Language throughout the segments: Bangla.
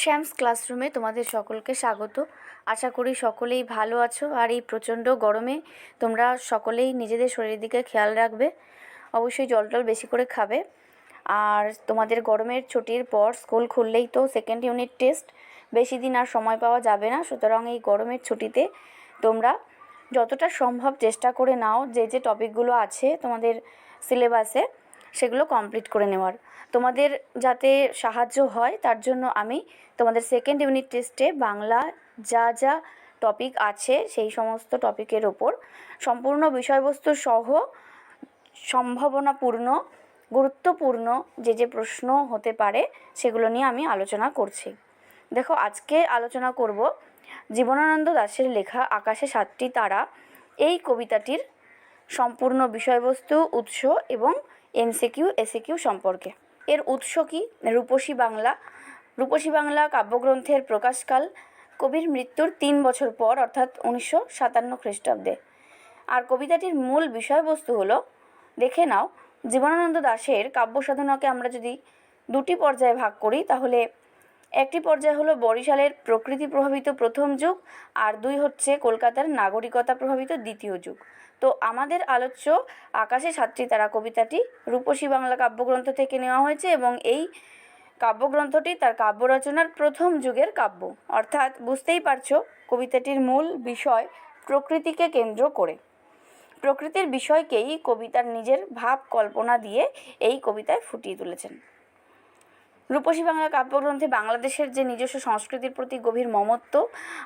শ্যামস ক্লাসরুমে তোমাদের সকলকে স্বাগত। আশা করি সকলেই ভালো আছো আর এই প্রচণ্ড গরমে তোমরা সকলেই নিজেদের শরীরের দিকে খেয়াল রাখবে। অবশ্যই জল টল বেশি করে খাবে। আর তোমাদের গরমের ছুটির পর স্কুল খুললেই তো সেকেন্ড ইউনিট টেস্ট বেশি দিন আর সময় পাওয়া যাবে না। সুতরাং এই গরমের ছুটিতে তোমরা যতটা সম্ভব চেষ্টা করে নাও যে যে টপিকগুলো আছে তোমাদের সিলেবাসে সেগুলো কমপ্লিট করে নেওয়ার। তোমাদের যাতে সাহায্য হয়, তার জন্য আমি তোমাদের সেকেন্ড ইউনিট টেস্টে বাংলা যা যা টপিক আছে, সেই সমস্ত টপিকের ওপর সম্পূর্ণ বিষয়বস্তু সহ সম্ভাবনাপূর্ণ, গুরুত্বপূর্ণ যে যে প্রশ্ন হতে পারে, সেগুলো নিয়ে আমি আলোচনা করছি। দেখো, আজকে আলোচনা করব জীবনানন্দ দাশের লেখা আকাশে সাতটি তারা। এই কবিতাটির সম্পূর্ণ বিষয়বস্তু, উৎস এবং এমসিকিউ এসিকিউ সম্পর্কে। এর উৎস কি? রূপসী বাংলা। রূপসী বাংলা কাব্যগ্রন্থের প্রকাশকাল কবির মৃত্যুর তিন বছর পর, অর্থাৎ উনিশশো সাতান্ন খ্রিস্টাব্দে। আর কবিতাটির মূল বিষয়বস্তু হলো, দেখে নাও, জীবনানন্দ দাশের কাব্য সাধনাকে আমরা যদি দুটি পর্যায়ে ভাগ করি, তাহলে একটি পর্যায় হলো বরিশালের প্রকৃতি প্রভাবিত প্রথম যুগ, আর দুই হচ্ছে কলকাতার নাগরিকতা প্রভাবিত দ্বিতীয় যুগ। তো আমাদের আলোচ্য আকাশে সাতটি তারা কবিতাটি রূপসী বাংলা কাব্যগ্রন্থ থেকে নেওয়া হয়েছে এবং এই কাব্যগ্রন্থটি তার কাব্য রচনার প্রথম যুগের কাব্য। অর্থাৎ বুঝতেই পারছ কবিতাটির মূল বিষয় প্রকৃতিকে কেন্দ্র করে। প্রকৃতির বিষয়কেই কবিতার নিজের ভাব কল্পনা দিয়ে এই কবিতায় ফুটিয়ে তুলেছেন। রূপসী বাংলা কাব্যগ্রন্থে বাংলাদেশের যে নিজস্ব সংস্কৃতির প্রতি গভীর মমত্ব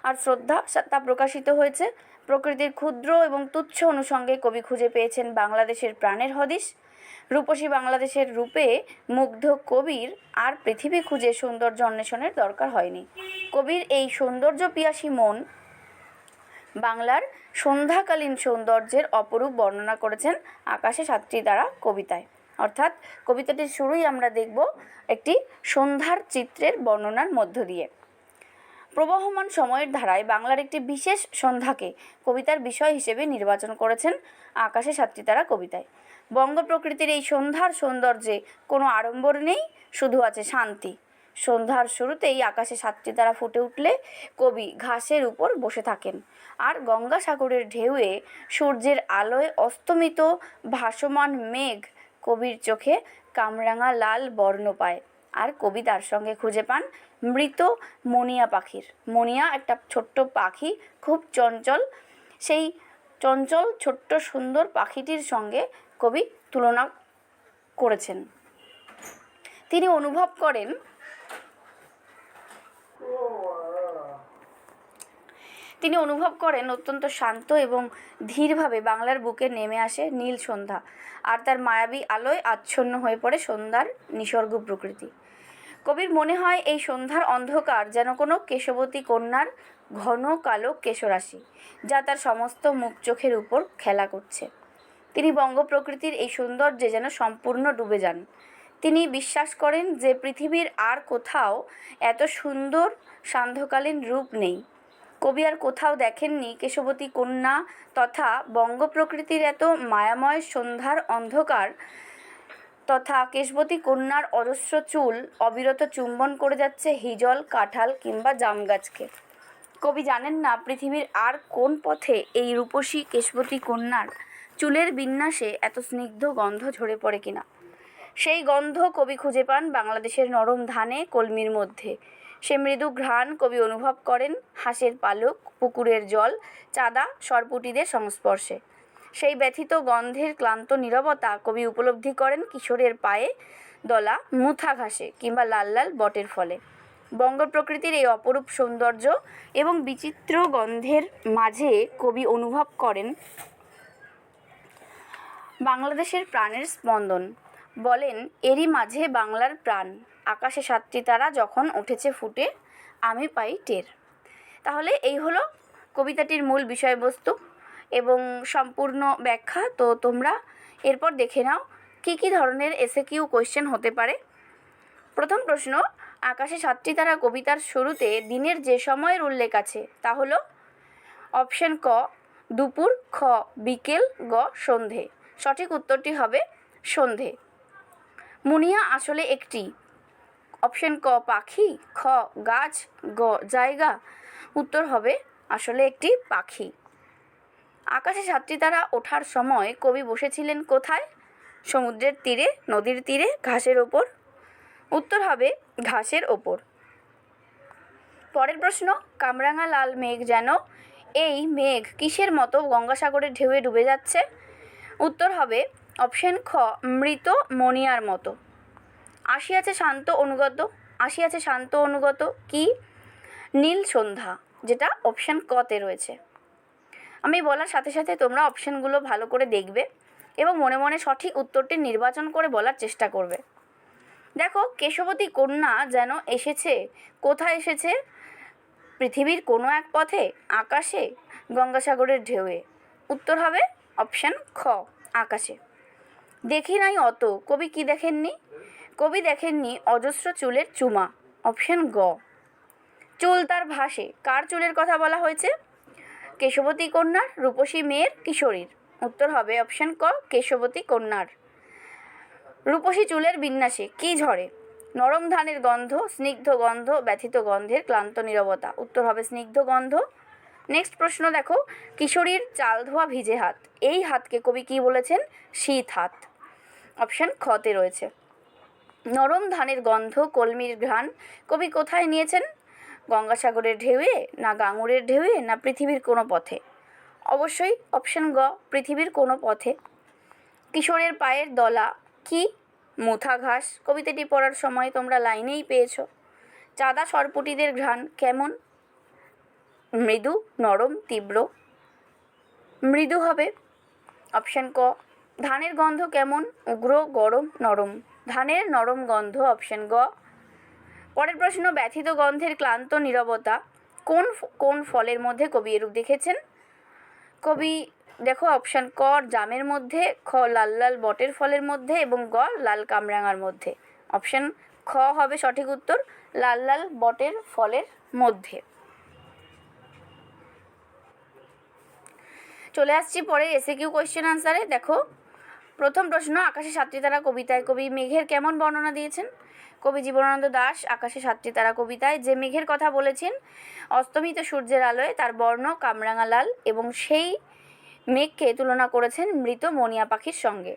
আর শ্রদ্ধা তা প্রকাশিত হয়েছে। প্রকৃতির ক্ষুদ্র এবং তুচ্ছ অনুষঙ্গে কবি খুঁজে পেয়েছেন বাংলাদেশের প্রাণের হদিশ। রূপসী বাংলাদেশের রূপে মুগ্ধ কবির আর পৃথিবী খুঁজে সৌন্দর্য অন্বেষণের দরকার হয়নি। কবির এই সৌন্দর্য পিয়াসী মন বাংলার সন্ধ্যাকালীন সৌন্দর্যের অপরূপ বর্ণনা করেছেন আকাশে সাতটি দ্বারা কবিতায়। অর্থাৎ কবিতাটির শুরুই আমরা দেখব একটি সন্ধ্যার চিত্রের বর্ণনার মধ্য দিয়ে। প্রবহমান সময়ের ধারায় বাংলার একটি বিশেষ সন্ধ্যাকে কবিতার বিষয় হিসেবে নির্বাচন করেছেন আকাশে সাতটি তারা কবিতায়। বঙ্গ প্রকৃতির এই সন্ধ্যার সৌন্দর্যে কোনো আড়ম্বর নেই, শুধু আছে শান্তি। সন্ধ্যার শুরুতেই আকাশে সাতটি তারা ফুটে উঠলে কবি ঘাসের উপর বসে থাকেন আর গঙ্গাসাগরের ঢেউয়ে সূর্যের আলোয় অস্তমিত ভাসমান মেঘ কবির চোখে কামরাঙা লাল বর্ণ পায়। আর কবি তার সঙ্গে খুঁজে পান মৃত মনিয়া পাখির। মনিয়া একটা ছোট্ট পাখি, খুব চঞ্চল। সেই চঞ্চল, ছোট্ট, সুন্দর পাখিটির সঙ্গে কবি তুলনা করেছেন। তিনি অনুভব করেন তিনি অনুভব করেন অত্যন্ত শান্ত এবং ধীরভাবে বাংলার বুকে নেমে আসে নীল সন্ধ্যা আর তার মায়াবী আলোয় আচ্ছন্ন হয়ে পড়ে সন্ধ্যার নিসর্গ প্রকৃতি। কবির মনে হয় এই সন্ধ্যার অন্ধকার যেন কোনো কেশবতী কন্যার ঘন কালো কেশরাশি, যা তার সমস্ত মুখ চোখের উপর খেলা করছে। তিনি বঙ্গ প্রকৃতির এই সৌন্দর্যে যেন সম্পূর্ণ ডুবে যান। তিনি বিশ্বাস করেন যে পৃথিবীর আর কোথাও এত সুন্দর সান্ধ্যকালীন রূপ নেই। কবি আর কোথাও দেখেননি। কেশবতী কন্যা তথা বঙ্গ প্রকৃতির এত মায়াময় সন্ধ্যার অন্ধকার তথা কেশবতী কন্যার অজস্র চুল অবিরত চুম্বন করে যাচ্ছে হিজল, কাঁঠাল কিংবা জাম গাছকে। কবি জানেন না পৃথিবীর আর কোন পথে এই রূপসী কেশবতী কন্যার চুলের বিন্যাসে এত স্নিগ্ধ গন্ধ ঝরে পড়ে কিনা? সেই গন্ধ কবি খুঁজে পান বাংলাদেশের নরম ধানে কলমির মধ্যে। সে মৃদু ঘ্রাণ কবি অনুভব করেন। হাঁসের পালক, পুকুরের জল, চাঁদা, সরপুটিদের সংস্পর্শে। সেই ব্যথিত গন্ধের ক্লান্ত নীরবতা কবি উপলব্ধি করেন কিশোরের পায়ে দলা মুথা ঘাসে কিংবা লাল লাল বটের ফলে। বঙ্গ প্রকৃতির এই অপরূপ সৌন্দর্য এবং বিচিত্র গন্ধের মাঝে কবি অনুভব করেন বাংলাদেশের প্রাণের স্পন্দন। বলেন, এরই মাঝে বাংলার প্রাণ। আকাশে সাতটি তারা যখন উঠেছে ফুটে, আমি পাই টের। তাহলে এই হলো কবিতাটির মূল বিষয়বস্তু এবং সম্পূর্ণ ব্যাখ্যা। তো তোমরা এরপর দেখে নাও, কী কী ধরনের এসে কিউ কোয়েশ্চেন হতে পারে? প্রথম প্রশ্ন, আকাশে সাতটি তারা কবিতার শুরুতে দিনের যে সময়ের উল্লেখ আছে, তা হলো অপশন ক, দুপুর, খ, বিকেল, গ, সন্ধে। সঠিক উত্তরটি হবে সন্ধে। মুনিয়া আসলে একটি অপশন ক, পাখি, খ, গাছ, গ, জায়গা। উত্তর হবে আসলে একটি পাখি। আকাশে সাতটি তারা ওঠার সময় কবি বসেছিলেন কোথায়? সমুদ্রের তীরে, নদীর তীরে, ঘাসের ওপর। উত্তর হবে ঘাসের ওপর। পরের প্রশ্ন, কামরাঙা লাল মেঘ যেন এই মেঘ কিসের মতো গঙ্গাসাগরের ঢেউয়ে ডুবে যাচ্ছে? উত্তর হবে অপশন খ, মৃত মনিয়ার মতো। আসিয়াছে শান্ত অনুগত, আসিয়াছে শান্ত অনুগত কি? নীল সন্ধ্যা, যেটা অপশন কতে রয়েছে। আমি বলার সাথে সাথে তোমরা অপশানগুলো ভালো করে দেখবে এবং মনে মনে সঠিক উত্তরটি নির্বাচন করে বলার চেষ্টা করবে। দেখো, কেশবতী কন্যা যেন এসেছে, কোথায় এসেছে? পৃথিবীর কোনো এক পথে, আকাশে, গঙ্গাসাগরের ঢেউয়ে। উত্তর হবে অপশান খ, আকাশে। দেখি নাই অত, কবি কি দেখেননি? কবি দেখেননি অজস্র চুলের চুমা অপশন গ। চুল তার ভাসে, কার চুলের কথা বলা হয়েছে? কেশবতী কন্যার, রূপসী মেয়ের, কিশোরীর। উত্তর হবে অপশন ক, কেশবতী কন্যার। রূপসী চুলের বিন্যাসে, কি ঝরে? নরম ধানের গন্ধ, স্নিগ্ধ গন্ধ, ব্যথিত গন্ধের ক্লান্ত নীরবতা। উত্তর হবে স্নিগ্ধ গন্ধ। নেক্সট প্রশ্ন দেখো, কিশোরীর চাল ধোয়া ভিজে হাত। এই হাতকে কবি কি বলেছেন? শীত হাত। অপশন খতে রয়েছে। নরম ধানের গন্ধ, কলমির ঘ্রাণ। কবি কোথায় নিয়েছেন? গঙ্গাসাগরের ঢেউয়ে না গাঙুরের ঢেউয়ে না পৃথিবীর কোনো পথে? অবশ্যই অপশন গ, পৃথিবীর কোনো পথে। কিশোরের পায়ের দলা, কি? মুথা ঘাস। কবিতাটি পড়ার সময় তোমরা লাইনেই পেয়েছ। চাঁদা সরপুটিদের ঘ্রাণ, কেমন? মৃদু, নরম, তীব্র। মৃদু হবে। অপশন ক, ধানের গন্ধ কেমন? উগ্র, গরম, নরম। ধানের নরম গন্ধ অপশন গ। পরের প্রশ্ন, ব্যথিত গন্ধের ক্লান্ত নীরবতা। কোন কোন ফলের মধ্যে কবি এরূপ দেখেছেন? কবি, দেখো অপশান ক, জামের মধ্যে, খ, লাল লাল বটের ফলের মধ্যে এবং গ, লাল কামরাঙার মধ্যে। অপশান খ হবে সঠিক উত্তর, লাল লাল বটের ফলের মধ্যে। চলে আসছি পরে এসে কিউ কোয়েশ্চেন আনসারে দেখো প্রথম প্রশ্ন আকাশে সাতটি তারা কবিতায়, কবি মেঘের কেমন বর্ণনা দিয়েছেন? কবি জীবনানন্দ দাস আকাশে সাতটি তারা কবিতায়, যে মেঘের কথা বলেছেন, অস্তমিত সূর্যের আলোয় তার বর্ণ কামরাঙা লাল এবং সেই মেঘকে তুলনা করেছেন মৃত মনিয়া পাখির সঙ্গে।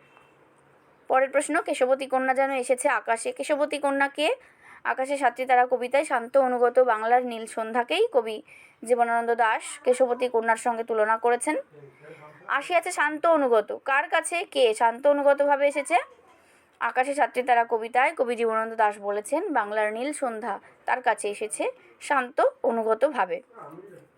পরের প্রশ্ন, কেশবতী কন্যা যেন এসেছে আকাশে, কেশবতী কন্যাকে আকাশে সাতটি তারা কবিতায় শান্ত অনুগত বাংলার নীল সন্ধ্যাকেই কবি জীবনানন্দ দাস কেশবতী কন্যার সঙ্গে তুলনা করেছেন। আসিয়াছে শান্ত অনুগত। কার কাছে? কে? শান্ত অনুগতভাবে এসেছে। আকাশে সাতটি তারা কবিতায় কবি জীবনানন্দ দাস বলেছেন, বাংলার নীল সন্ধ্যা তার কাছে এসেছে শান্ত অনুগতভাবে।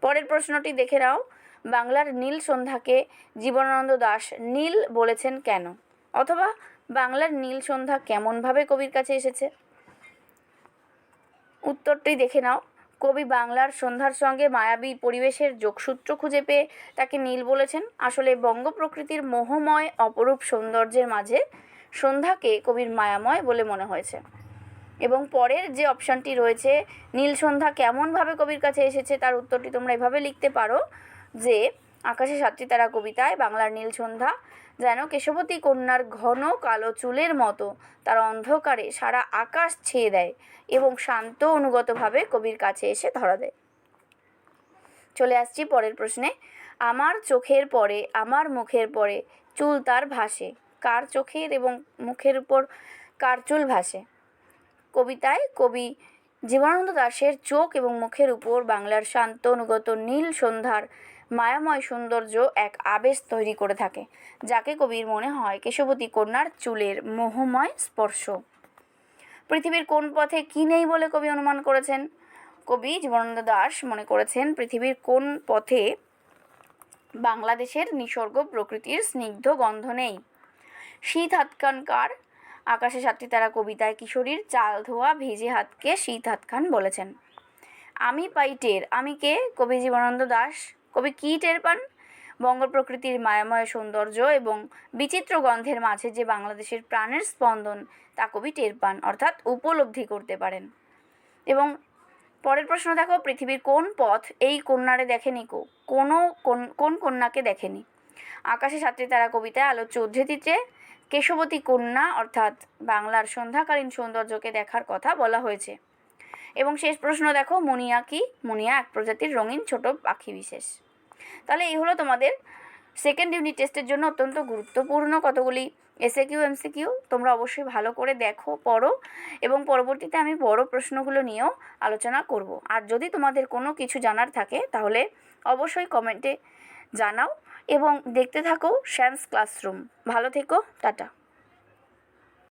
পরের প্রশ্নটি দেখে নাও। বাংলার নীল সন্ধ্যাকে জীবনানন্দ দাশ নীল বলেছেন কেন? অথবা বাংলার নীল সন্ধ্যা কেমনভাবে কবির কাছে এসেছে? উত্তরটি দেখে নাও। কবি বাংলার সন্ধ্যার সঙ্গে মায়াবী পরিবেশের যোগসূত্র খুঁজে পেয়ে তাকে নীল বলেছেন। আসলে বঙ্গ প্রকৃতির মোহময় অপরূপ সৌন্দর্যের মাঝে সন্ধ্যাকে কবির মায়াময় বলে মনে হয়েছে। এবং পরের যে অপশানটি রয়েছে, নীল সন্ধ্যা কেমনভাবে কবির কাছে এসেছে তার উত্তরটি তোমরা এভাবে লিখতে পারো যে আকাশে সাতটি তারা কবিতায়, বাংলার নীল সন্ধ্যা, যেন কেশবতী কন্যার ঘন কালো চুলের মতো তার অন্ধকারে সারা আকাশ ছেয়ে দেয় এবং শান্ত অনুগতভাবে কবির কাছে এসে ধরা দেয়। চলে আসছি পরের প্রশ্নে। আমার চোখের পরে, আমার মুখের পরে চুল তার ভাসে, কার চোখের এবং মুখের উপর কার চুল ভাসে? কবিতায় কবি জীবনানন্দ দাশের চোখ এবং মুখের উপর বাংলার শান্ত, অনুগত, নীল সন্ধ্যার মায়াময় সৌন্দর্য এক আবেশ তৈরি করে থাকে, যাকে কবির মনে হয় কেশবতী কন্যার চুলের মোহময় স্পর্শ। পৃথিবীর কোন পথে কী নেই বলে কবি অনুমান করেছেন? কবি জীবনানন্দ দাশ মনে করেছেন, পৃথিবীর কোন পথে বাংলাদেশের নিসর্গ প্রকৃতির স্নিগ্ধ গন্ধ নেই। শীত হাতকানকার আকাশে সাতটি তারা কবিতায় কিশোরীর চাল ধোয়া ভিজে হাতকে শীত হাতখান বলেছেন। আমি পাই টের আমি কে? কবি জীবনানন্দ দাশ কবি কী টের পান? বঙ্গ প্রকৃতির মায়াময় সৌন্দর্য এবং বিচিত্র গন্ধের মাঝে যে বাংলাদেশের প্রাণের স্পন্দন, তা কবি টের পান, অর্থাৎ উপলব্ধি করতে পারেন। এবং পরের প্রশ্ন, দেখো, পৃথিবীর কোন পথ এই কন্যারে দেখেনি কো? কোনো কোন কোন কন্যাকে দেখেনি? আকাশে সাতটি তারা কবিতায় আলোচ্য উদ্ধৃতিতে কেশবতী কন্যা, অর্থাৎ বাংলার সন্ধ্যাকালীন সৌন্দর্যকে দেখার কথা বলা হয়েছে। এবং শেষ প্রশ্ন, দেখো, মুনিয়া কি? মুনিয়া এক প্রজাতির রঙিন ছোট পাখি বিশেষ। তাহলে এই হলো তোমাদের সেকেন্ড ইউনিট টেস্টের জন্য অত্যন্ত গুরুত্বপূর্ণ কতগুলি এসএ কিউ এমসি কিউ তোমরা অবশ্যই ভালো করে দেখো, পড়ো এবং পরবর্তীতে আমি বড় প্রশ্নগুলো নিয়েও আলোচনা করব। আর যদি তোমাদের কোনো কিছু জানার থাকে তাহলে অবশ্যই কমেন্টে জানাও এবং দেখতে থাকো শ্যামস ক্লাসরুম ভালো থেকো, টাটা।